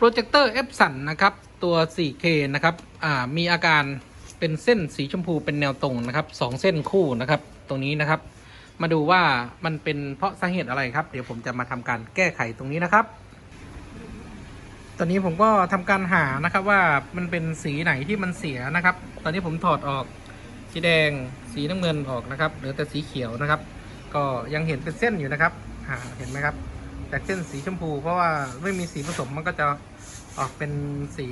โปรเจคเตอร์เอฟสันนะครับ ตัว 4K นะครับมีอาการเป็นเส้นสีชมพูเป็นแนวตรงนะครับสองเส้นคู่นะครับ ตรงนี้นะครับ มาดูว่ามันเป็นเพราะสาเหตุอะไรครับ เดี๋ยวผมจะมาทำการแก้ไขตรงนี้นะครับ ตอนนี้ผมก็ทำการหานะครับว่ามันเป็นสีไหนที่มันเสียนะครับ ตอนนี้ผมถอดออกสีแดงสีน้ำเงินออกนะครับเหลือแต่สีเขียวนะครับ ก็ยังเห็นเป็นเส้นอยู่นะครับเห็นไหมครับ จากเส้นสีชมพู เพราะว่าไม่มีสีผสมมันก็จะออกเป็นสี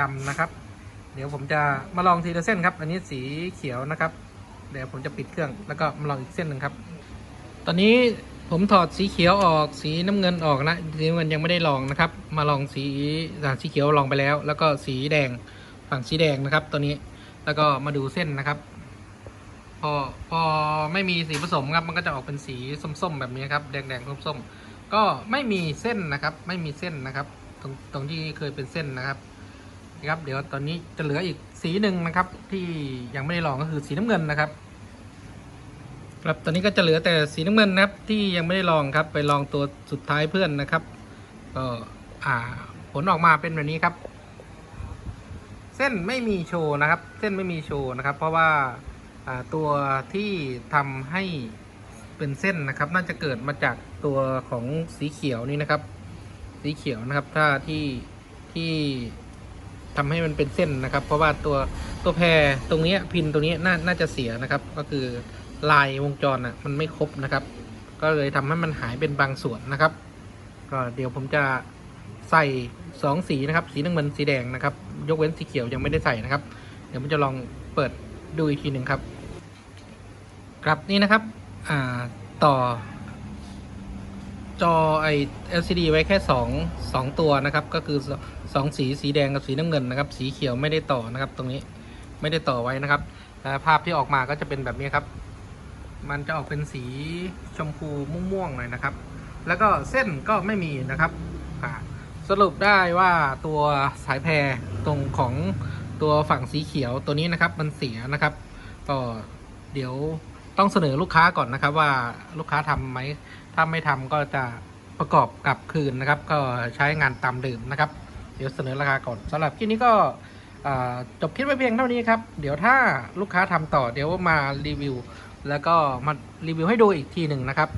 ดำๆนะครับ เดี๋ยวผมจะมาลองทีละเส้นครับ อันนี้สีเขียวนะครับ เดี๋ยวผมจะปิดเครื่องแล้วก็มาลองอีกเส้นหนึ่งครับ ตอนนี้ผมถอดสีเขียวออกสีน้ำเงินออกนะสีน้ำเงินยังไม่ได้ลองนะครับ มาลองสีสีเขียวลองไปแล้ว แล้วก็สีแดงฝั่งสีแดงนะครับ ตัวนี้แล้วก็มาดูเส้นนะครับ อพอไม่มีสีผสมครับมันก็จะออกเป็นสีส้มๆแบบนี้ครับแดงๆส้มๆก็ไม่มีเส้นนะครับ ไม่มีเส้นนะครับ ตรงตรงที่เคยเป็นเส้นนะครับนะครับ เดี๋ยวตอนนี้จะเหลืออีกสีหนึ่งนะครับ ที่ยังไม่ได้ลองก็คือสีน้ำเงินนะครับ ครับตอนนี้ก็จะเหลือแต่สีน้ำเงินนะครับที่ยังไม่ได้ลองครับ ไปลองตัวสุดท้ายเพื่อนนะครับก็อ่าผลออกมาเป็นแบบนี้ครับ เส้นไม่มีโชว์นะครับ เส้นไม่มีโชว์นะครับ เพราะว่า ตัวที่ทำให้เป็นเส้นนะครับ น่าจะเกิดมาจากตัวของสีเขียวนี่นะครับ สีเขียวนะครับ ถ้าที่ที่ทำให้มันเป็นเส้นนะครับ เพราะว่าตัวตัวแพรตรงนี้พินตรงนี้น่าน่าจะเสียนะครับ ก็คือลายวงจรอะมันไม่ครบนะครับ ก็เลยทำให้มันหายเป็นบางส่วนนะครับ ก็เดี๋ยวผมจะใส่สองสีนะครับ สีน้ำเงินสีแดงนะครับ ยกเว้นสีเขียวยังไม่ได้ใส่นะครับ เดี๋ยวผมจะลองเปิดดูอีกทีหนึ่งครับ ครับนี่นะครับต่อ จอไอ LCD ไว้แค่สองสองตัวนะครับ ก็คือสสองสีสีแดงกับสีน้ำเงินนะครับ สีเขียวไม่ได้ต่อนะครับ ตรงนี้ไม่ได้ต่อไว้นะครับแต่ภาพที่ออกมาก็จะเป็นแบบนี้ครับ มันจะออกเป็นสีชมพูม่วงๆหน่อยนะครับ แล้วก็เส้นก็ไม่มีนะครับอ่าสรุปได้ว่าตัวสายแพรตรงของตัวฝั่งสีเขียวตัวนี้นะครับ มันเสียนะครับ ก็เดี๋ยว ต้องเสนอลูกค้าก่อนนะครับ ว่าลูกค้าทำไหมถ้าไม่ทำก็จะประกอบกลับคืนนะครับ ก็ใช้งานตามเดิมนะครับ เดี๋ยวเสนอราคาก่อนสำหรับคลิปนี้ก็จบคลิปไว้เพียงเท่านี้ครับ เดี๋ยวถ้าลูกค้าทำต่อเดี๋ยวมารีวิว แล้วก็มารีวิวให้ดูอีกทีหนึ่งนะครับ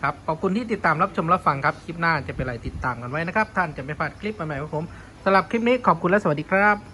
ครับขอบคุณที่ติดตามรับชมรับฟังครับ คลิปหน้าจะเป็นอะไรติดตามกันไว้นะครับ ท่านจะไม่พลาดคลิปใหม่ๆของผมสำหรับคลิปนี้ขอบคุณและสวัสดีครับ